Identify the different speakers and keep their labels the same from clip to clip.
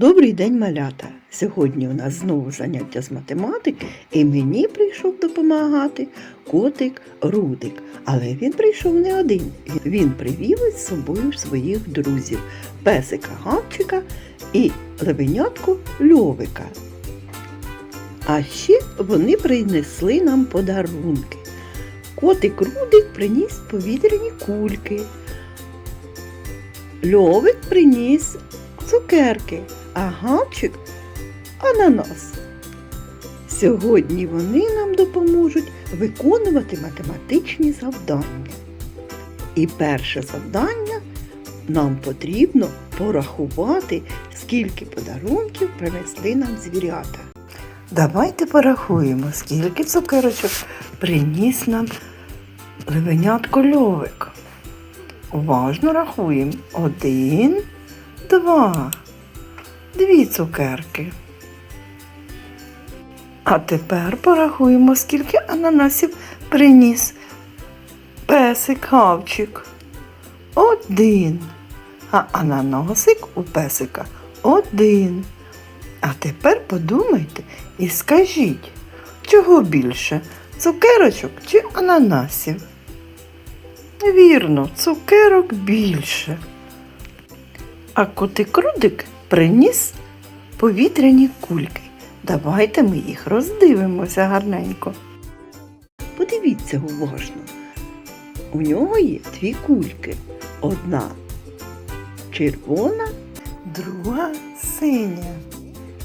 Speaker 1: Добрий день, малята! Сьогодні у нас знову заняття з математики, і мені прийшов допомагати котик Рудик. Але він прийшов не один. Він привів із собою своїх друзів песика Гавчика і левенятку Льовика. А ще вони принесли нам подарунки. Котик Рудик приніс повітряні кульки. Льовик приніс цукерки, а гавчик ананас. Сьогодні вони нам допоможуть виконувати математичні завдання. І перше завдання нам потрібно порахувати, скільки подарунків принесли нам звірята. Давайте порахуємо, скільки цукерочок приніс нам левенятко льовик. Уважно рахуємо. Один, два, дві цукерки. А тепер порахуємо, скільки ананасів приніс песик Гавчик. Один. А ананасик у песика один. А тепер подумайте і скажіть, чого більше цукерочок чи ананасів? Вірно, цукерок більше. А котик Рудик приніс повітряні кульки. Давайте ми їх роздивимося гарненько. Подивіться уважно. У нього є дві кульки. Одна червона, друга синя.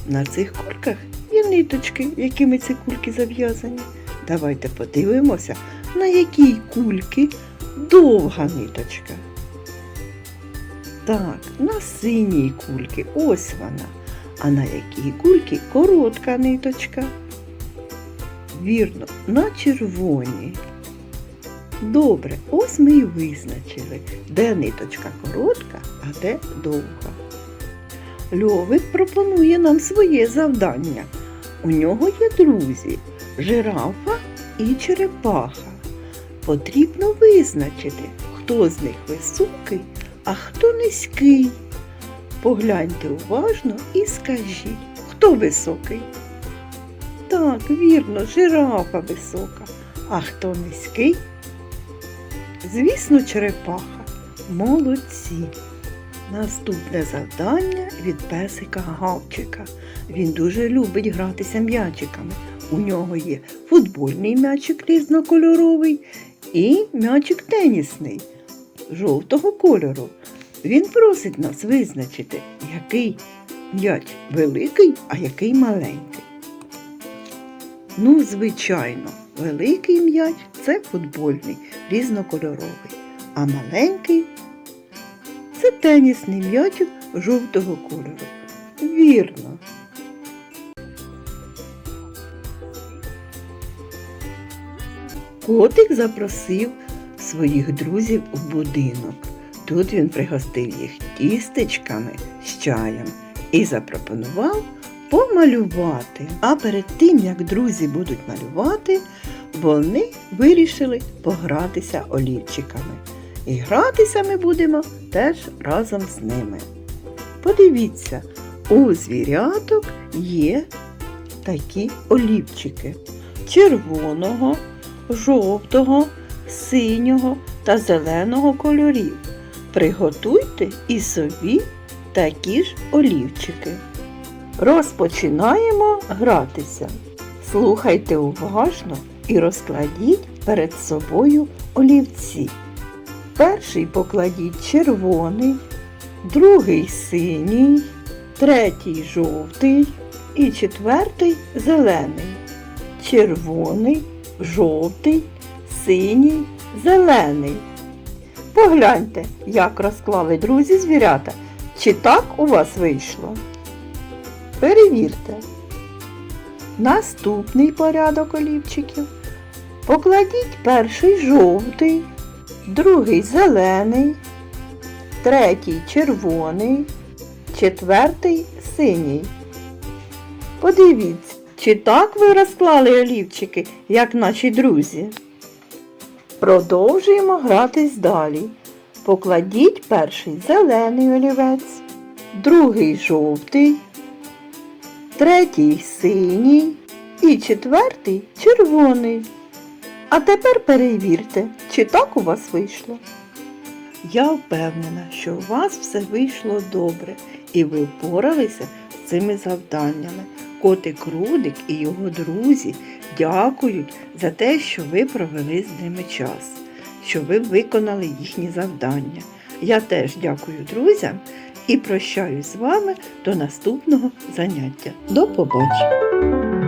Speaker 1: На цих кульках є ниточки, якими ці кульки зав'язані. Давайте подивимося, на якій кульки довга ниточка. Так, на синій кульки, ось вона. А на якій кульки коротка ниточка. Вірно, на червоній. Добре, ось ми і визначили, де ниточка коротка, а де довга. Льовик пропонує нам своє завдання. У нього є друзі жирафа і черепаха. Потрібно визначити, хто з них високий, а хто низький. Погляньте уважно і скажіть, хто високий? Так, вірно, жирафа висока. А хто низький? Звісно, черепаха. Молодці. Наступне завдання від песика Гавчика. Він дуже любить гратися м'ячиками. У нього є футбольний м'ячик різнокольоровий і м'ячик тенісний жовтого кольору. Він просить нас визначити, який м'яч великий, а який маленький. Ну, звичайно, великий м'яч це футбольний, різнокольоровий, а маленький це тенісний м'ячик жовтого кольору. Вірно. Котик запросив своїх друзів у будинок. Тут він пригостив їх тістечками з чаєм і запропонував помалювати. А перед тим, як друзі будуть малювати, вони вирішили погратися олівчиками. І гратися ми будемо теж разом з ними. Подивіться, у звіряток є такі олівчики червоного, жовтого, синього та зеленого кольорів. Приготуйте і собі такі ж олівчики. Розпочинаємо гратися. Слухайте уважно і розкладіть перед собою олівці. Перший покладіть червоний, другий синій, третій жовтий і четвертий зелений. Червоний, жовтий, синій, зелений. Погляньте, як розклали друзі звірята. Чи так у вас вийшло? Перевірте. Наступний порядок олівчиків. Покладіть перший жовтий, другий зелений, третій червоний, четвертий синій. Подивіться, чи так ви розклали олівчики, як наші друзі. Продовжуємо гратись далі. Покладіть перший зелений олівець, другий жовтий, третій синій і четвертий червоний. А тепер перевірте, чи так у вас вийшло. Я впевнена, що у вас все вийшло добре і ви впоралися цими завданнями. Котик Рудик і його друзі дякують за те, що ви провели з ними час, що ви виконали їхні завдання. Я теж дякую друзям і прощаюсь з вами до наступного заняття. До побачення!